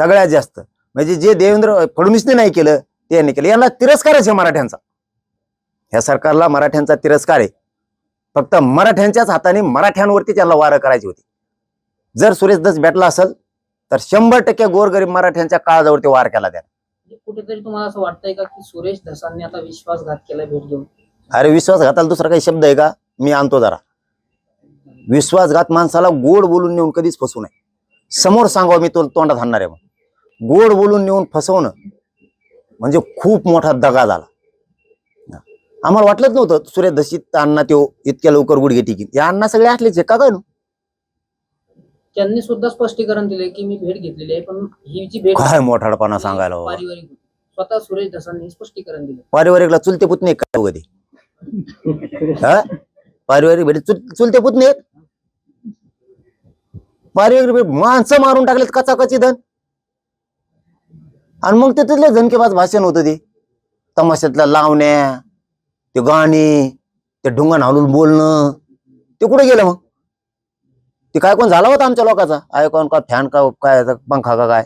सगळ्यात जास्त. म्हणजे जे देवेंद्र फडणवीसने नाही केलं ते यांनी केलं. यांना तिरस्कारच आहे मराठ्यांचा. ह्या सरकारला मराठ्यांचा तिरस्कार आहे. फक्त मराठ्यांच्याच हाताने मराठ्यांवरती त्यांना वारं करायची होती. जर सुरेश दस भेटला असेल तर शंभर टक्के गोरगरीब मराठ्यांच्या काळजावरती वार केला त्या म्हणजे कुठेतरी तुम्हाला असं वाटतंय का की सुरेश धसांनी आता विश्वासघात केला भेट घेऊन? अरे विश्वासघाताला दुसरा काही शब्द आहे का? मी आणतो जरा. विश्वासघात माणसाला गोड बोलून नेऊन कधीच फसवू नये. समोर सांगावं मी तो तोंडात हाणणार आहे मग. गोड बोलून नेऊन फसवणं म्हणजे खूप मोठा दगा झाला. आम्हाला वाटलंच नव्हतं सूर्य दशीत अण्णा त्यो इतक्या लवकर गुडघे टिकीन. या अण्णा सगळे असलेच आहे का? काय नु? त्यांनी सुद्धा स्पष्टीकरण दिले की मी भेट घेतलेली आहे पण ही जी भेट काय मोठाडपणा सांगायला. पारिवारिक होती. स्वतः सुरेश धसांनी स्पष्टीकरण दिलं पारिवारिकला चुलते पुतणे काय कधी हा? पारिवारिक भेट चुल चुलते पुतणे? पारिवारिक भेट माणसं मारून टाकलेत कचाकची धन आणि मग त्याच्यातले झनकेबाज भाषण होतं ते. तमाशातल्या लावण्या ते गाणी ते ढुंगण हालून बोलणं. ते कुठे गेलं मग? ते काय कोण झाला होता आमच्या लोकांचा? आयकॉन का फॅन का काय पंखा का काय?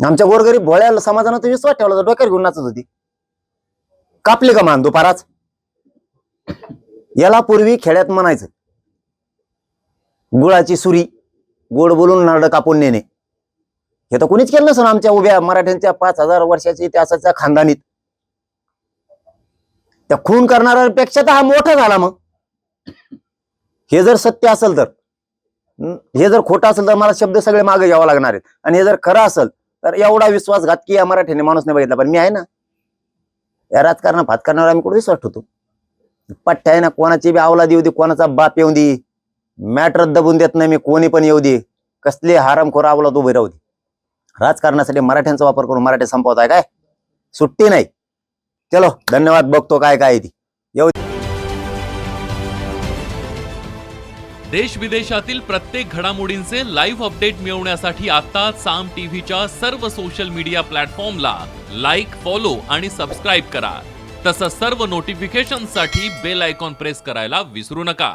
आमच्या गोरगरीब भोळ्या समाजानं तर विश्वास ठेवला होता डोक्यावर घेऊन नाचत होती. कापली का मान दुपाराच? याला पूर्वी खेड्यात म्हणायचं गुळाची सुरी गोड बोलून नारळ कापून नेणे. हे तर कोणीच केलं नसेल आमच्या उभ्या मराठ्यांच्या पाच हजार वर्षाच्या इतिहासाच्या खानदानीत. त्या खून करणाऱ्यापेक्षा तर हा मोठा झाला मग. हे जर सत्य असेल तर हे जर खोटं असेल तर मला शब्द सगळे मागे घ्यावा लागणार आहेत. आणि हे जर खरं असेल तर एवढा विश्वासघात की या मराठीने माणूस नाही बघितला. पण मी आहे ना या राजकारण फातकारणावर आम्ही कुठे विश्वास ठेवतो? पट्ट्या आहे ना कोणाची बी अवलाद येऊ दे कोणाचा बाप येऊ दे मॅटर दबून देत नाही मी कोणी पण येऊ दे कसले हारामखोर अवलाद उभे राहू दे. राजकारणासाठी मराठ्यांचा वापर करून मराठी संपवताय काय? सुट्टी नाही. चलो धन्यवाद. बघतो काय काय ती. येऊ देश विदेशातील प्रत्येक घडामोडींचे लाईव्ह अपडेट मिळवण्यासाठी आता साम टीव्हीच्या सर्व सोशल मीडिया प्लॅटफॉर्मला लाईक फॉलो आणि सबस्क्राईब करा. तसंच सर्व नोटिफिकेशनसाठी बेल आयकॉन प्रेस करायला विसरू नका.